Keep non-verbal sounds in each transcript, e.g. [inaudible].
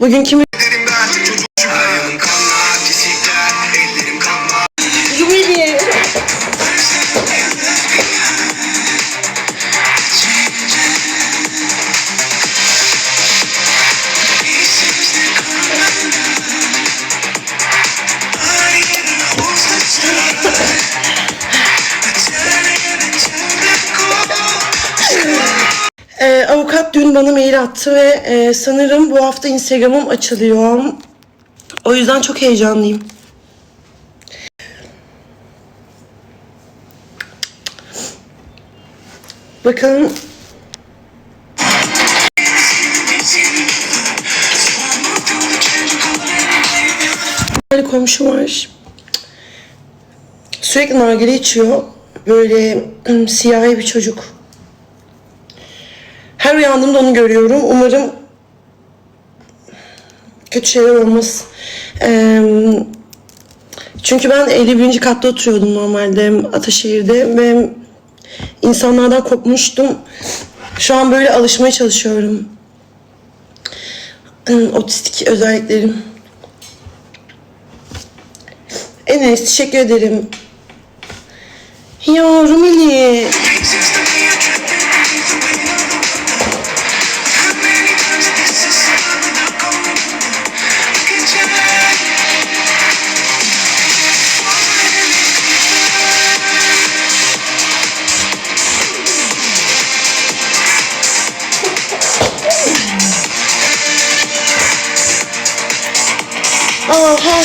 Bugün kimi... Ee, avukat dün bana mail attı ve e, sanırım bu hafta Instagram'ım açılıyor. O yüzden çok heyecanlıyım. Bakalım. Bir komşum var. Sürekli nargile içiyor. Böyle siyahi bir çocuk. Her uyandığımda onu görüyorum. Umarım kötü şeyler olmaz. Ee, çünkü ben 51. katta oturuyordum normalde Ataşehir'de ve insanlardan kopmuştum. Şu an böyle alışmaya çalışıyorum. Otistik özelliklerim. Enes teşekkür ederim. Ya Rumeli. Aha.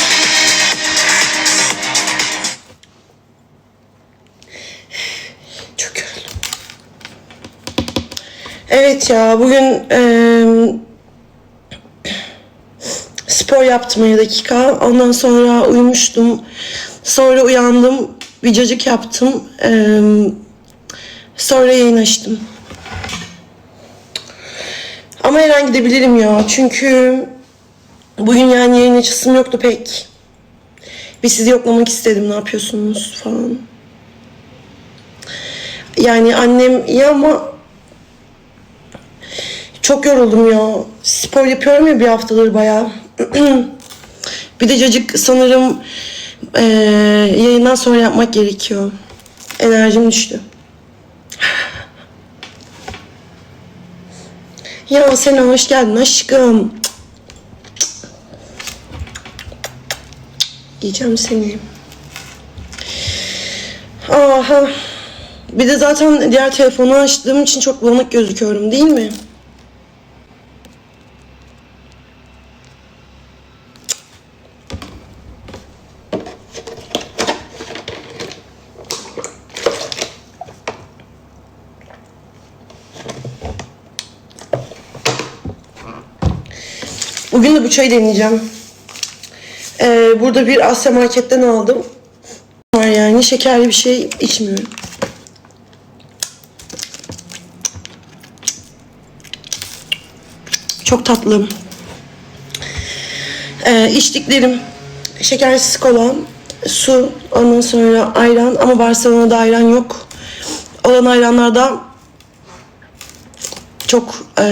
Çok yoruldum. Evet ya bugün eee, spor yaptım 7 dakika. Ondan sonra uyumuştum. Sonra uyandım. Cacık yaptım. Eee, sonra yayın açtım. Ama her an gidebilirim ya. Çünkü bugün yani yayın açısım yoktu pek. Bir sizi yoklamak istedim. Ne yapıyorsunuz falan. Yani annem iyi ama çok yoruldum ya. Spor yapıyorum ya bir haftadır bayağı. [clears throat] bir de cacık sanırım eee, yayından sonra yapmak gerekiyor. Enerjim düştü. Ya sen hoş geldin aşkım. Yiyeceğim seni. Aha. Bir de zaten diğer telefonu açtığım için çok bulanık gözüküyorum değil mi? Bugün de bu çayı deneyeceğim. Ee, burada bir Asya marketten aldım. Var yani şekerli bir şey içmiyorum. Çok tatlı. Ee, içtiklerim şekersiz kola, su, ondan sonra ayran ama Barcelona'da ayran yok. Olan ayranlarda çok e,